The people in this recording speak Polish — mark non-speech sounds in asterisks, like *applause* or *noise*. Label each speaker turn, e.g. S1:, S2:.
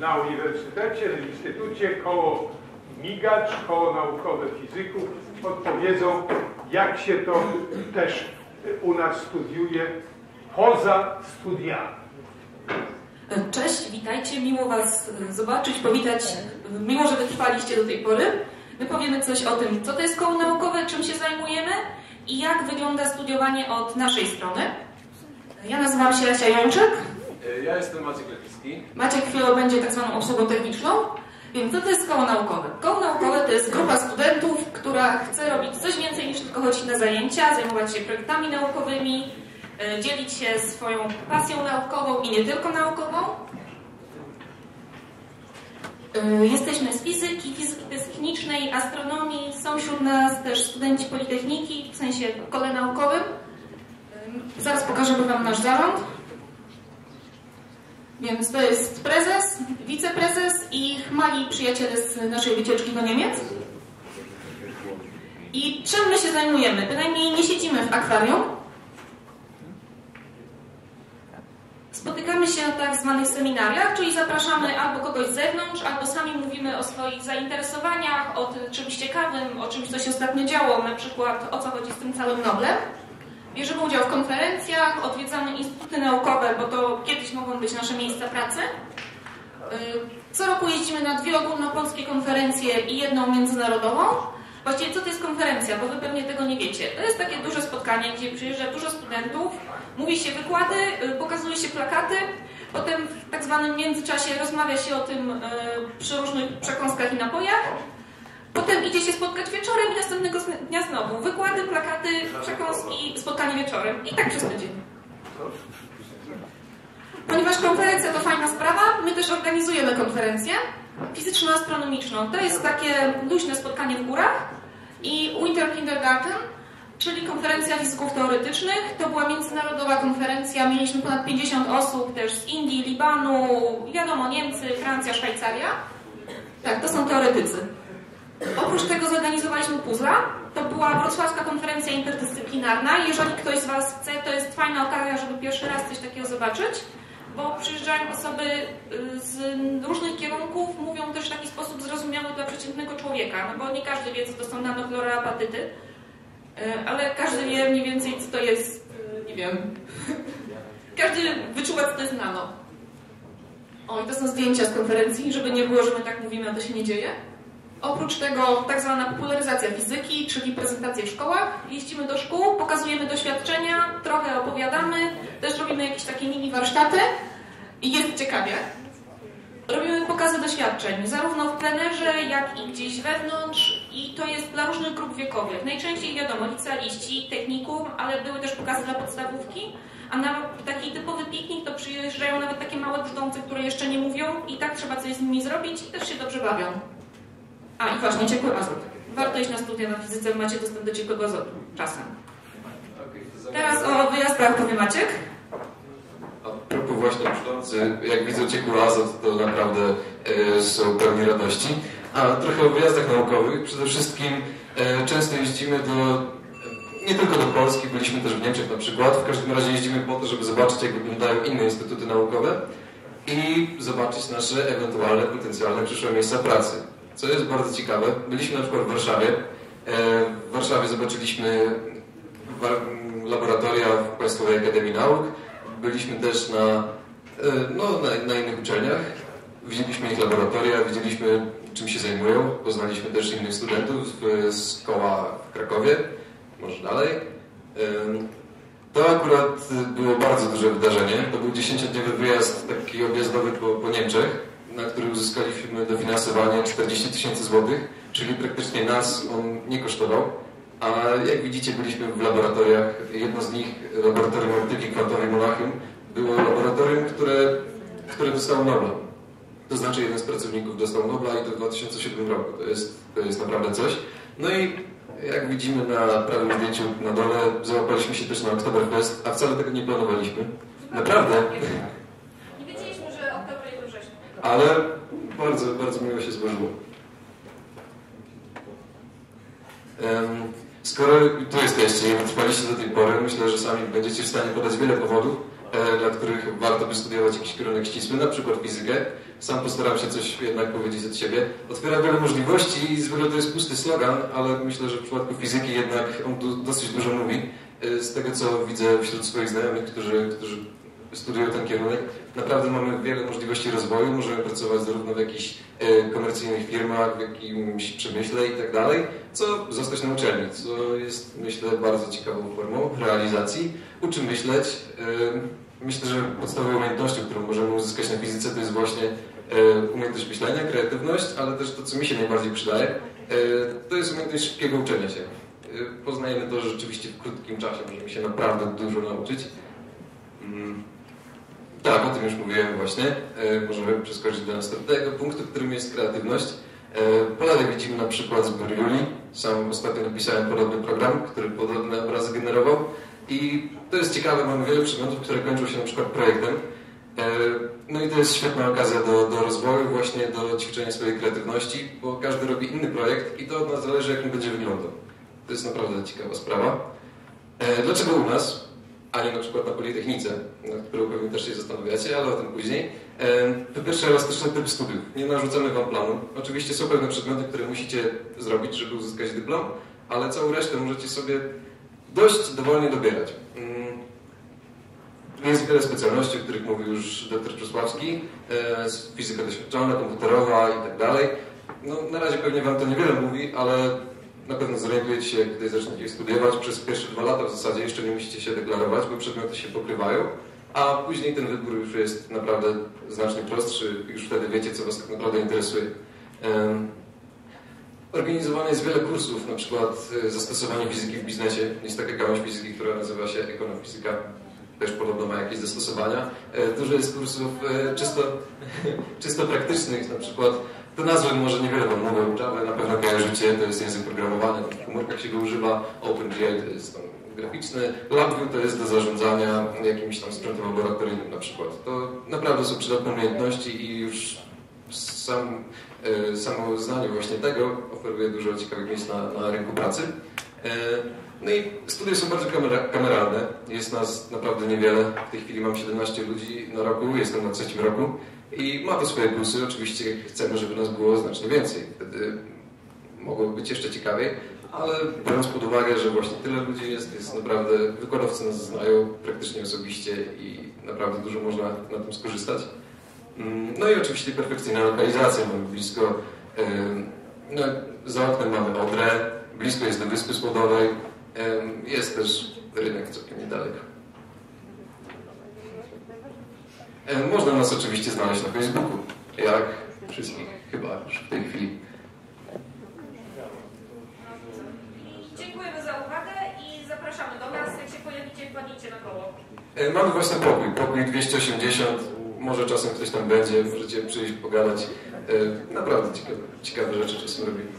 S1: na uniwersytecie, w instytucie koło Migacz, koło naukowe fizyków odpowiedzą, jak się to też u nas studiuje poza studiami.
S2: Cześć, witajcie, miło Was zobaczyć, powitać, miło, że wytrwaliście do tej pory. My powiemy coś o tym, co to jest koło naukowe, czym się zajmujemy i jak wygląda studiowanie od naszej strony. Ja nazywam się Asia Jączek.
S3: Ja jestem Maciek Lepicki.
S2: Maciek chwilę będzie tak zwaną osobą techniczną. Więc co to jest koło naukowe? Koło naukowe to jest grupa studentów, która chce robić coś więcej niż tylko chodzić na zajęcia, zajmować się projektami naukowymi, e, dzielić się swoją pasją naukową i nie tylko naukową. E, jesteśmy z fizyki, fizyki klinicznej, astronomii. Są wśród nas też studenci Politechniki, w sensie kole naukowym. E, zaraz pokażemy Wam nasz zarząd. Więc to jest prezes, wiceprezes i mali przyjaciele z naszej wycieczki do Niemiec. I czym my się zajmujemy? Bynajmniej nie siedzimy w akwarium. Spotykamy się na tak zwanych seminariach, czyli zapraszamy albo kogoś z zewnątrz, albo sami mówimy o swoich zainteresowaniach, o czymś ciekawym, o czymś, co się ostatnio działo, na przykład o co chodzi z tym całym Noblem. Bierzemy udział w konferencjach, odwiedzamy instytuty naukowe, bo to kiedyś mogą być nasze miejsca pracy. Y, co roku jeździmy na dwie ogólnopolskie konferencje i jedną międzynarodową. Właściwie co to jest konferencja, bo wy pewnie tego nie wiecie. To jest takie duże spotkanie, gdzie przyjeżdża dużo studentów, mówi się wykłady, y, pokazuje się plakaty, potem w tak zwanym międzyczasie rozmawia się o tym y, przy różnych przekąskach i napojach. Potem idzie się spotkać następnego dnia znowu. Wykłady, plakaty, przekąski, spotkanie wieczorem. I tak przez tydzień. Ponieważ konferencja to fajna sprawa, my też organizujemy konferencję fizyczno-astronomiczną. To jest takie luźne spotkanie w górach i Winter Kindergarten, czyli konferencja fizyków teoretycznych. To była międzynarodowa konferencja, mieliśmy ponad 50 osób też z Indii, Libanu, wiadomo, Niemcy, Francja, Szwajcaria. Tak, to są teoretycy. Oprócz tego zorganizowaliśmy puzzla. To była wrocławska konferencja interdyscyplinarna. Jeżeli ktoś z Was chce, to jest fajna okazja, żeby pierwszy raz coś takiego zobaczyć, bo przyjeżdżają osoby y, z różnych kierunków, mówią też w taki sposób zrozumiały dla przeciętnego człowieka, no bo nie każdy wie, co to są nanofluoroapatyty, y, ale każdy wie mniej więcej, co to jest, y, nie wiem, *laughs* każdy wyczuwa, co to jest nano. O, i to są zdjęcia z konferencji, żeby nie było, że my tak mówimy, a to się nie dzieje. Oprócz tego tak zwana popularyzacja fizyki, czyli prezentacje w szkołach. Jeździmy do szkół, pokazujemy doświadczenia, trochę opowiadamy, też robimy jakieś takie mini warsztaty i jest ciekawie. Robimy pokazy doświadczeń, zarówno w plenerze, jak i gdzieś wewnątrz i to jest dla różnych grup wiekowych. Najczęściej wiadomo, licealiści, technikum, ale były też pokazy dla podstawówki, a na taki typowy piknik to przyjeżdżają nawet takie małe brzdące, które jeszcze nie mówią i tak trzeba coś z nimi zrobić i też się dobrze bawią. A i właśnie, ciepły azot. Warto iść na studia na fizyce, macie dostęp do ciepłego azotu. Czasem. Teraz o wyjazdach powie Maciek.
S3: A właśnie brzdący, jak widzę ciepły azot, to naprawdę e, są pełni radości. A trochę o wyjazdach naukowych. Przede wszystkim e, często jeździmy do nie tylko do Polski, byliśmy też w Niemczech na przykład. W każdym razie jeździmy po to, żeby zobaczyć, jak wyglądają inne instytuty naukowe i zobaczyć nasze ewentualne, potencjalne przyszłe miejsca pracy co jest bardzo ciekawe. Byliśmy na przykład w Warszawie. E, w Warszawie zobaczyliśmy laboratoria w Państwowej Akademii Nauk. Byliśmy też na, e, no, na, na innych uczelniach. Widzieliśmy ich laboratoria, widzieliśmy czym się zajmują. Poznaliśmy też innych studentów z koła w Krakowie, może dalej. To akurat było bardzo duże wydarzenie. To był 10-dniowy wyjazd taki objazdowy po, po Niemczech na który uzyskaliśmy dofinansowanie 40 tysięcy złotych, czyli praktycznie nas on nie kosztował. A jak widzicie, byliśmy w laboratoriach. Jedno z nich, laboratorium optyki kwantowej Monachium, było laboratorium, które, które dostało Nobla. To znaczy jeden z pracowników dostał Nobla i to w 2007 roku. To jest, to jest naprawdę coś. No i jak widzimy na prawym zdjęciu na dole, załapaliśmy się też na Oktoberfest, a wcale tego nie planowaliśmy. Naprawdę ale bardzo, bardzo miło się złożyło. Skoro tu jesteście i wytrwaliście do tej pory, myślę, że sami będziecie w stanie podać wiele powodów, e, dla których warto by studiować jakiś kierunek ścisły, na przykład fizykę. sam postaram się coś jednak powiedzieć od siebie. Otwiera wiele możliwości i zwykle to jest pusty slogan, ale myślę, że w przypadku fizyki jednak on dosyć dużo mówi. Y, z tego, co widzę wśród swoich znajomych, którzy, którzy studiują ten kierunek, naprawdę mamy wiele możliwości rozwoju. Możemy pracować zarówno w jakichś y, komercyjnych firmach, w jakimś przemyśle i tak dalej, co zostać na uczelni, co jest, myślę, bardzo ciekawą formą realizacji. Uczy myśleć. Y, myślę, że podstawową umiejętnością, którą możemy uzyskać na fizyce, to jest właśnie umiejętność myślenia, kreatywność, ale też to, co mi się najbardziej przydaje, to jest umiejętność szybkiego uczenia się. Poznajemy to rzeczywiście w krótkim czasie, możemy się naprawdę dużo nauczyć. Mm. Tak, o tym już mówiłem właśnie. Y, możemy przeskoczyć do następnego punktu, którym jest kreatywność. Y, Polary widzimy na przykład z Buriuli. Sam ostatnio napisałem podobny program, który podobne obrazy generował. I to jest ciekawe, mamy wiele przedmiotów, które kończą się na przykład projektem. No i to jest świetna okazja do, do rozwoju, właśnie do ćwiczenia swojej kreatywności, bo każdy robi inny projekt i to od nas zależy, jak on będzie wyglądał. To jest naprawdę ciekawa sprawa. E, dlaczego u nas, a nie na przykład na Politechnice, nad którą pewnie też się zastanawiacie, ale o tym później. Po pierwsze, elastyczny typ studiów. Nie narzucamy Wam planu. Oczywiście są pewne przedmioty, które musicie zrobić, żeby uzyskać dyplom, ale całą resztę możecie sobie dość dowolnie dobierać. Mm, jest wiele specjalności, o których mówił już dr Czesławski, e, fizyka doświadczona, komputerowa i tak dalej. No, na razie pewnie Wam to niewiele mówi, ale na pewno zorientujecie się, gdy zaczniecie studiować. Przez pierwsze dwa lata w zasadzie jeszcze nie musicie się deklarować, bo przedmioty się pokrywają, a później ten wybór już jest naprawdę znacznie prostszy. Już wtedy wiecie, co Was tak naprawdę interesuje. Organizowane jest wiele kursów, na przykład e, zastosowanie fizyki w biznesie. Jest taka gałąź fizyki, która nazywa się ekonofizyka. Też podobno ma jakieś zastosowania. E, dużo jest kursów e, czysto, *laughs* czysto praktycznych, na przykład te nazwy może niewiele Wam mówią. Java na pewno kojarzycie, to jest język programowany, w komórkach się go używa. OpenGL to jest graficzny. LabVIEW to jest do zarządzania jakimś tam sprzętem laboratoryjnym na przykład. To naprawdę są przydatne umiejętności i już sam, e, samo znanie właśnie tego oferuje dużo ciekawych miejsc na, na rynku pracy. E, no i studia są bardzo kameralne. Jest nas naprawdę niewiele. W tej chwili mam 17 ludzi na roku, jestem na trzecim roku. I ma to swoje plusy. Oczywiście chcemy, żeby nas było znacznie więcej. Wtedy mogłoby być jeszcze ciekawiej, ale biorąc pod uwagę, że właśnie tyle ludzi jest, jest naprawdę, wykładowcy nas znają praktycznie osobiście i naprawdę dużo można na tym skorzystać. Mm, no i oczywiście perfekcyjna lokalizacja. Mamy blisko, no, za oknem mamy Odrę, blisko jest do Wyspy Słodowej, jest też rynek całkiem niedaleko. Można nas oczywiście znaleźć na Facebooku, jak wszystkich chyba już w tej chwili.
S2: Dziękujemy za uwagę i zapraszamy do nas. Jak się pojawicie, wpadnijcie na koło.
S3: Mamy właśnie pokój, pokój 280. Może czasem ktoś tam będzie, możecie przyjść pogadać. Naprawdę ciekawe, ciekawe rzeczy czasem robimy.